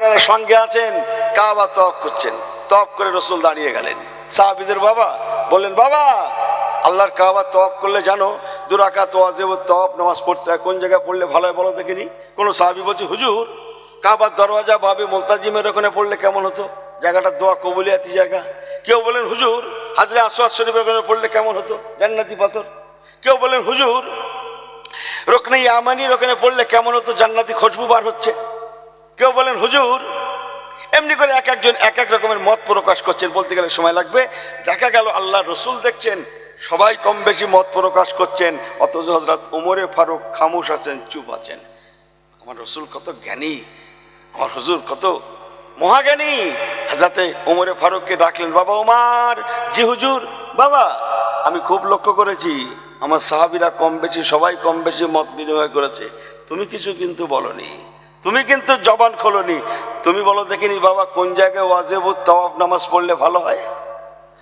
সঙ্গে আছেন, কাবা তপ করছেন। তপ করে রসুল দাঁড়িয়ে গেলেন। সাহাবিদের বাবা বললেন, বাবা, আল্লাহর কাবা তপ করলে জানো দুরাকা তোয়াজেব তপ নামাজ পড়তে কোন জায়গায় পড়লে ভালো হয় বলো দেখিনি? কোনো সাহাবি বলছে, হুজুর, কাবার দরওয়াজা বাবে মোলতাজিমের ওখানে পড়লে কেমন হতো? জায়গাটা দোয়া কবুলিয়াতি জায়গা। কেউ বলেন হুজুর, হাজরে আসওয়াদ শরীফের ওখানে পড়লে কেমন হতো? জান্নাতি পাথর। কেউ বলেন হুজুর, রোকনে ইয়ামানির ওখানে পড়লে কেমন হতো? জান্নাতি খুশবু বার হচ্ছে। কেউ বলেন, হুজুর, এমনি করে এক একজন এক এক রকমের মত প্রকাশ করছেন, বলতে গেলে সময় লাগবে। দেখা গেল, আল্লাহ রসুল দেখছেন, সবাই কম বেশি মত প্রকাশ করছেন, অথচ হজরত উমরে ফারুক খামোশ আছেন, চুপ আছেন। আমার রসুল কত জ্ঞানী, আমার হুজুর কত মহাজ্ঞানী। হাজাতে উমরে ফারুককে ডাকলেন, বাবা ওমার জি হুজুর, বাবা, আমি খুব লক্ষ্য করেছি, আমার সাহাবিরা কম বেশি, সবাই কম বেশি মত বিনিময় করেছে, তুমি কিছু কিন্তু বলনি। তুমি কিন্তু জবান খোলনি। তুমি বলো দেখিনি বাবা, কোন জায়গায় ওয়াজেব তওয়াব নামাজ পড়লে ভালো হয়?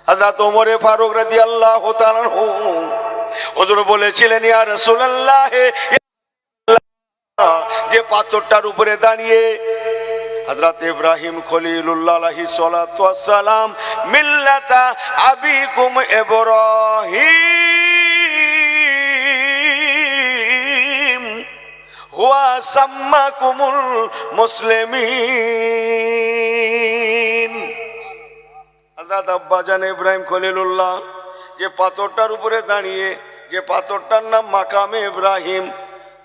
হাজরত ওমরে ফারুক রাদিয়াল্লাহু তাআলা হুজুর বলেছিলেন, ইয়া রাসূলুল্লাহ যে পাথরটার উপরে দাঁড়িয়ে হজরত ইব্রাহিম খলিলুল্লাহ আলাইহি সালাতু ওয়াসসালাম মিল্লাতা আবিকুম ইব্রাহিম। হুয়া সাম্মাকুমুল মুসলিমিন। হজরত আব্বাজান ইব্রাহিম খলিলুল্লাহ যে পাথরটার উপরে দাঁড়িয়ে, যে পাথরটার নাম মাকামে ইব্রাহিম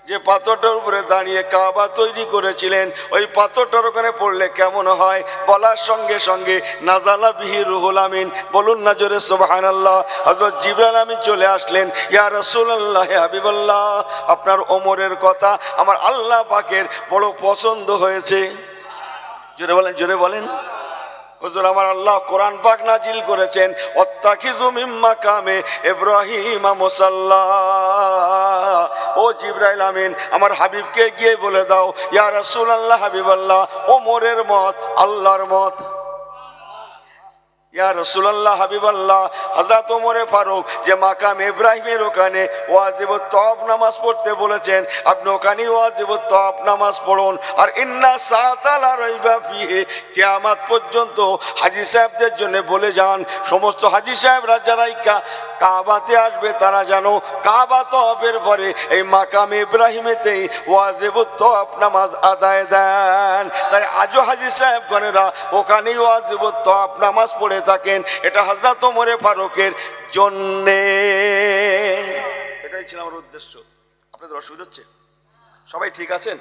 যে পাথরটার উপরে দাঁড়িয়ে কাবা তৈরি করেছিলেন, ওই পাথরটার ওখানে পড়লে কেমন হয়? বলার সঙ্গে সঙ্গে নাজালা বিহি রুহুল আমিন, বলুন না জোরে সোবাহান আল্লাহ হজরত জিবরাল আমিন চলে আসলেন, ইয়া রসুল্লাহ হাবিবাল্লাহ, আপনার ওমরের কথা আমার আল্লাহ পাকের বড় পছন্দ হয়েছে। জোরে বলেন জোরে বলেন। হুজুর, আমার আল্লাহ কোরআন পাক নাজিল করেছেন অত্তাখিজু মিম্মা কামে ইব্রাহিম মুসাল্লা। ও জিব্রাইল আমিন, আমার হাবিবকে গিয়ে বলে দাও, ইয়া রাসূলুল্লাহ হাবিবাল্লাহ, ওমরের মত, আল্লাহর মত। ইয়া ফারুক যে মাকাম ইব্রাহিমের ওখানে নামাজ পড়তে বলেছেন, আপনি নামাজ পড়ুন। আর ইন্না কিয়ামাত পর্যন্ত হাজি সাহেবদের জন্য বলে যান, সমস্ত হাজি সাহেব রাজা কা- কাবাতে আসবে তারা জানো কাবা তবের পরে এই মাকাম ইব্রাহিমেতেই ওয়াজিব তব নামাজ আদায় দেন। তাই আজও হাজি সাহেবগণেরা ওখানেই ওয়াজিব তব নামাজ পড়ে থাকেন। এটা হাজরত ওমরে ফারুকের জন্যে। এটাই ছিল আমার উদ্দেশ্য। আপনাদের অসুবিধা হচ্ছে? সবাই ঠিক আছেন?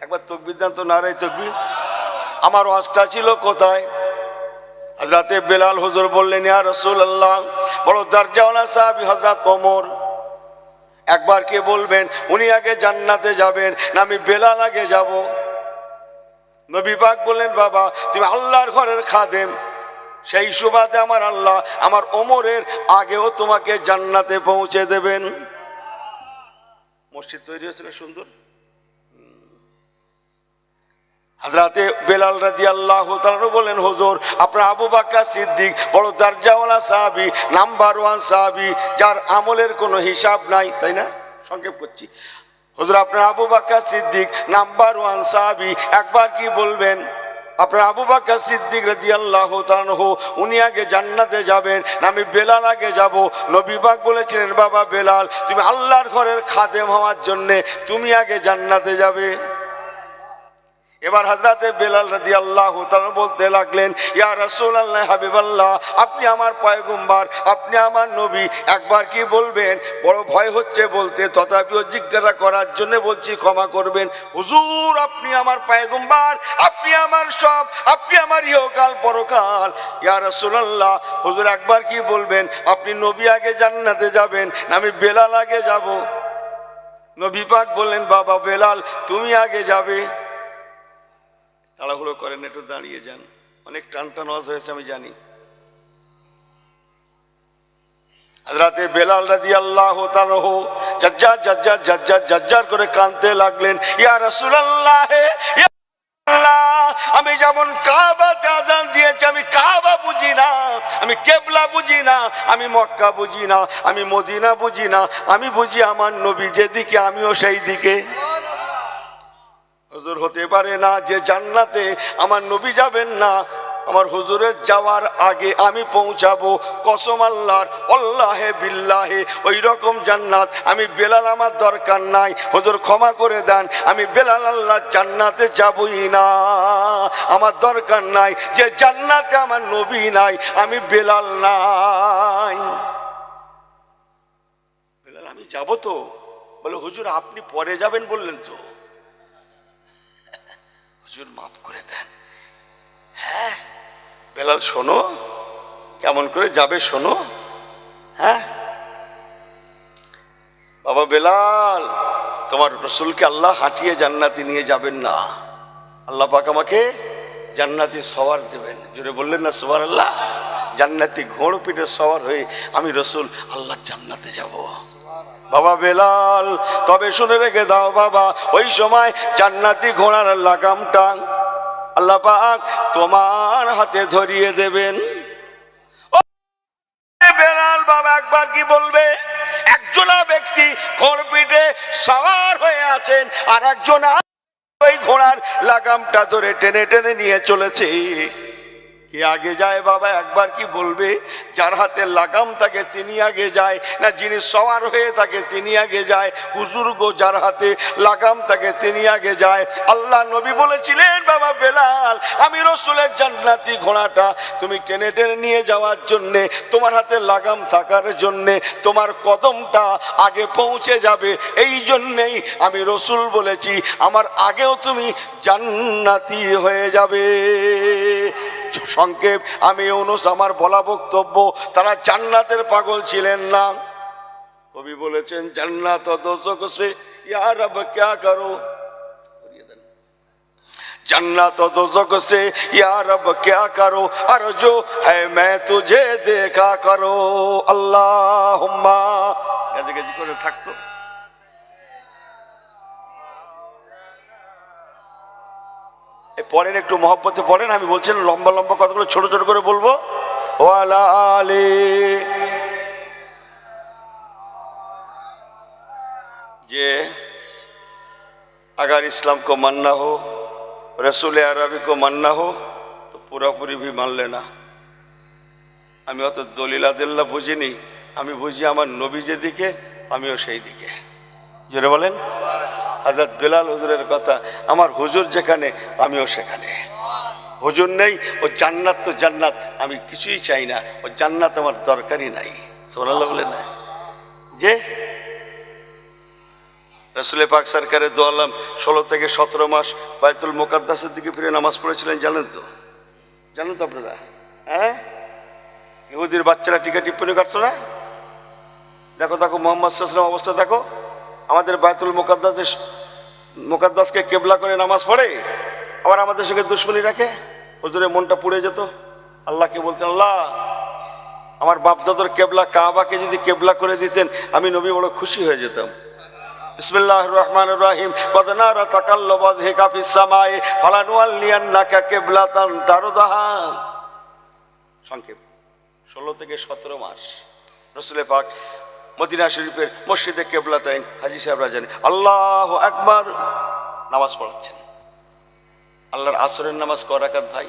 একবার তকবির দেন তো নারাই তকবির। আমার ওয়াজটা ছিল কোথায়? হজরতে বেলাল হুজুর বললেন, ইয়া রসুল আল্লাহ বড় দরজাওয়ালা সাহাবি হজরত ওমর। একবার কে বলবেন, উনি আগে জান্নাতে যাবেন, না আমি বেলাল আগে যাব? নবী পাক বললেন, বাবা, তুমি আল্লাহর ঘরের খাদেম। সেই সুবাদে আমার আল্লাহ আমার ওমরের আগেও তোমাকে জান্নাতে পৌঁছে দেবেন। মসজিদ তৈরি হয়েছিল সুন্দর। হাজরাতে বেলাল রাদি আল্লাহ বলেন, হুজুর, আপনার আবু বাক্কা সিদ্দিক বড় দরজাওয়ালা সাহাবি, নাম্বার ওয়ান সাহাবি, যার আমলের কোনো হিসাব নাই। তাই না? সংক্ষেপ করছি। হুজুর, আপনার Abu Bakr Siddique number one সাহাবি, একবার কি বলবেন? আপনার আবু বাক্কা সিদ্দিক রাদি আল্লাহ উনি আগে জান্নাতে যাবেন আমি বেলাল আগে যাব? নবীবাগ বলেছিলেন, বাবা বেলাল, তুমি আল্লাহর ঘরের খাদেম হওয়ার জন্যে তুমি আগে জান্নাতে যাবে। এবার হাজরাতে বেলাল রাদি আল্লাহ বলতে লাগলেন, ইয়া রসুল আল্লাহ হাবিবাল্লাহ, আপনি আমার পয়গুম্বার, আপনি আমার নবী। একবার কি বলবেন? বড় ভয় হচ্ছে বলতে, তথাপিও জিজ্ঞাসা করার জন্য বলছি, ক্ষমা করবেন। হুজুর, আপনি আমার পয়গুম্বার, আপনি আমার সব, আপনি আমার ইহকাল পরকাল। ইয়া রসুলাল্লাহ, হুজুর একবার কি বলবেন? আপনি নবী আগে জান্নাতে যাবেন আমি বেলাল আগে যাব? নবী পাক বললেন, বাবা বেলাল, তুমি আগে যাবে। তাড়াহুড়ো করেন, একটু দাঁড়িয়ে যান। অনেক টান টান হয়েছে, আমি জানি। হাজরাতে বেলাল রাদি আল্লাহ তালহ জজ্জার জজ্জার জজ্জার জজ্জার করে কানতে লাগলেন, ইয়া রাসূলুল্লাহ আমি যেমন কাবাতে আজান দিয়েছি, আমি কাবা বুঝি না, আমি কেবলা বুঝি না, আমি মক্কা বুঝি না, আমি মদিনা বুঝি না, আমি বুঝি আমার নবী যেদিকে, আমিও সেই দিকে হুজুর হতে পারে না যে জান্নাতে আমার নবী যাবেন না। আমার হুজুরের যাওয়ার আগে আমি পৌঁছাবো কসম আল্লাহর অল্লাহে বিল্লাহে ওই রকম জান্নাত। আমি বেলাল আমার দরকার নাই, হুজুর ক্ষমা করে দেন। আমি বেলাল আল্লাহ জান্নাতে যাবই না। আমার দরকার নাই যে জান্নাতে আমার নবী নাই, আমি বেলাল নাই। বেলাল, আমি যাব তো। বলে, হুজুর, আপনি পরে যাবেন বললেন তো। হুজুর মাফ করে দেন। হ্যাঁ? বেলাল, শোনো। কেমন করে যাবে, শোনো। হ্যাঁ? বাবা বেলাল, তোমার রসুলকে আল্লাহ হাঁটিয়ে জান্নাতি নিয়ে যাবেন না। আল্লাহ পাক আমাকে জান্নাতি সওয়ার দেবেন। জোরে বললেন না সবার আল্লাহ জান্নাতি ঘোড় পিঠে সওয়ার হয়ে আমি রসুল আল্লাহ জান্নাতে যাব। বাবা বেলাল, তবে শুনে রেখে দাও বাবা, ওই সময় জান্নাতি ঘোড়ার লাগাম টান। আল্লাহ তোমার হাতে ধরিয়ে দেবেন। বেলাল, বাবা একবার কি বলবে? একজনা ব্যক্তি ঘোড় পিঠে সওয়ার হয়ে আছেন আর একজনা ওই ঘোড়ার লাগামটা ধরে টেনে টেনে নিয়ে চলেছে। কে আগে যায় বাবা? একবার কি বলবে? যার হাতে লাগাম থাকে তিনি আগে যায়। না, যিনি সওয়ার হয়ে থাকে তিনি আগে যায়। হুজুর গো যার হাতে লাগাম থাকে তিনি আগে যায়। আল্লাহ নবী বলেছিলেন, বাবা বেলাল, আমি রসুলের জান্নাতি ঘোড়াটা তুমি টেনে টেনে নিয়ে যাওয়ার জন্যে, তোমার হাতে লাগাম থাকার জন্যে, তোমার কদমটা আগে পৌঁছে যাবে। এই জন্যেই আমি রসুল বলেছি, আমার আগেও তুমি জান্নাতি হয়ে যাবে। সংক্ষেপ আমি অনুষ আমার বলা বক্তব্য তারা জান্নাতের পাগল ছিলেন না কবি বলেছেন জান্নাত দোষক সে ইয়ার अब क्या करो जन्नत दोजक से यार अब क्या करो अर्जो है मैं तुझे देखा करो अल्लाह গেজে গেজে করে থাকতো এই পরের একটু মহব্বতে পড়েন আমি বলছেন লম্বা লম্বা কথাগুলো ছোট ছোট করে বলবো ওয়ালা আলে যে अगर इस्लाम को मानना हो रसूल अरबी को मानना हो तो পুরাপুরি भी মান लेना আমি অত দলিলা দিল্লা বুঝিনি আমি বুঝি আমার নবী যেদিকে আমিও সেই দিকে জোরে বলেন হজরত বেলাল হুজুরের কথা, আমার হুজুর যেখানে, আমিও সেখানে। হুজুর নেই, ও জান্নাত তো জান্নাত, আমি কিছুই চাই না, ও জান্নাত আমার দরকারই নাই। সোনাল্লাহ বলে না। যে? রসুলের পাক সরকারের দোয়ালাম ষোলো থেকে সতেরো মাস বায়তুল মোকাদ্দাসের দিকে ফিরে নামাজ পড়েছিলেন, জানেন তো? জানেন তো আপনারা? হ্যাঁ? ইহুদির বাচ্চারা টিকা টিপ্পনি কাটতো না? দেখো দেখো, মোহাম্মদ সাল্লাম অবস্থা দেখো। আমাদের বায়তুল মোকাদ্দাস মোকাদ্দাসকে কেবলা করে নামাজ পড়ে, আবার আমাদের সঙ্গে দুশ্মনী রাখে। হুজুরের মনটা পুড়ে যেত। আল্লাহকে বলতেন, আল্লাহ, আমার বাপদাদর কেবলা কাবাকে যদি কেবলা করে দিতেন, আমি নবী বড় খুশি হয়ে যেতাম। রহমান হে কাফিস সামায়ে তারদাহা সংক্ষেপ। ষোলো থেকে সতেরো মাস রসুলের পাক মদিনা শরীফের মসজিদে কেবলাতাইন হাজি সাহেবরা জানে। আল্লাহ একবার নামাজ পড়াচ্ছেন। আল্লাহর আসরের নামাজ ক ভাই?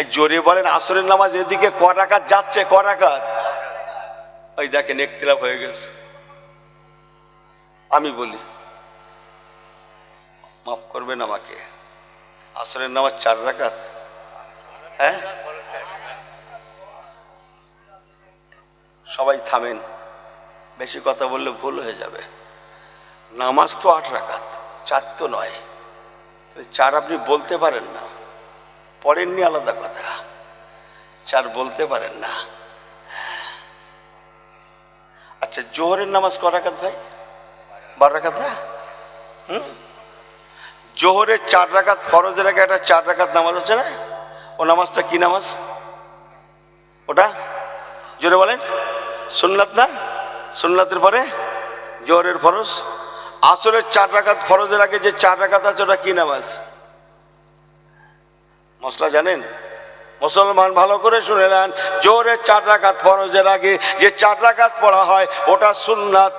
এই জোরে বলেন আসরের নামাজ এদিকে ক যাচ্ছে, ক ওই দেখেন একতিলাপ হয়ে গেছে। আমি বলি, মাফ করবেন আমাকে। আসরের নামাজ চার রাকাত? হ্যাঁ? সবাই থামেন। বেশি কথা বললে ভুল হয়ে যাবে। নামাজ তো আট রাকাত, চার তো নয়। চার আপনি বলতে পারেন না। পড়েননি আলাদা কথা। চার বলতে পারেন না। আচ্ছা জোহরের নামাজ ক রাকাত ভাই? বারো রাকাত না? হুম? জোহরের চার রাকাত, ফরজের আগে একটা চার রাকাত নামাজ আছে না? ও নামাজটা কি নামাজ? ওটা? জোরে বলেন। সুন্নাত না? সুন্নাতের পরে জোহরের ফরজ। আসরের চার রাকাত ফরজের আগে যে চার রাকাত আছে, ওটা কি নামাজ? মশলা জানেন? মুসলমান ভালো করে শুনে নেন জোরে চার রাকাত ফরজের আগে যে চার রাকাত পড়া হয়, ওটা সুন্নাত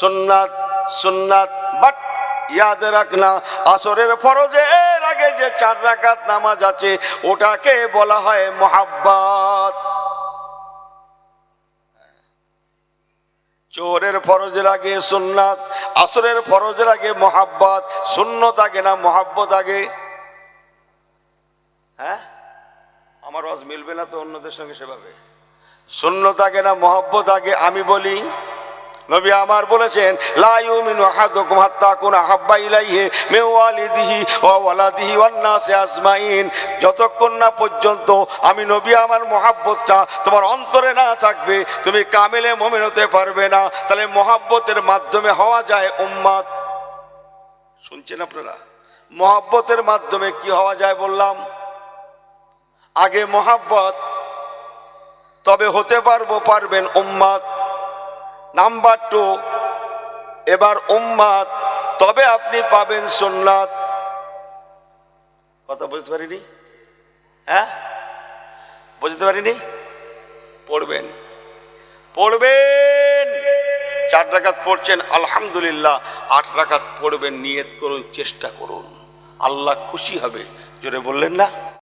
সুন্নাত সুন্নাত। বাট ইয়াদ রাখনা আসরের ফরজের আগে যে চার রাকাত নামাজ আছে, ওটাকে বলা হয় মোহাব্বত। চোরের ফরজের আগে সুন্নাত, আসরের ফরজের আগে মোহাব্বত, সুন্নত আগে না মোহাব্বত আগে? হ্যাঁ? আমার ওয়াজ মিলবে না তো অন্যদের সঙ্গে সেভাবে? সুন্নত আগে না মহাব্বত আগে? আমি বলি নবী আমার বলেছেন, লা ইউমিনু আহাদুকুম হাত্তা কুনা হাব্বা ইলাইহি মিন ওয়ালিদিহি ওয়া ওয়ালাদিহি ওয়ান নাসি আজমাইন। যতক্ষণ না পর্যন্ত আমি নবী আমার মোহাব্বতটা তোমার অন্তরে না থাকবে, তুমি কামেলে মুমিন হতে পারবে না। তাহলে মোহাব্বতের মাধ্যমে হওয়া যায় উম্মাদ। শুনছেন আপনারা? মোহাব্বতের মাধ্যমে কি হওয়া যায় বললাম? আগে মোহাব্বত, তবে হতে পারব পারবেন উম্মাত নাম্বার টু, এবার উম্মাত তবে আপনি পাবেন সুন্নাত। কথা বুঝতে পারিনি? হ্যাঁ? বুঝতে পারিনি? পড়বেন। পড়বেন। চার রাকাত পড়ছেন, আলহামদুলিল্লাহ। আট রাকাত পড়বেন, নিয়ত করুন, চেষ্টা করুন। আল্লাহ খুশি হবে। জোরে বললেন না?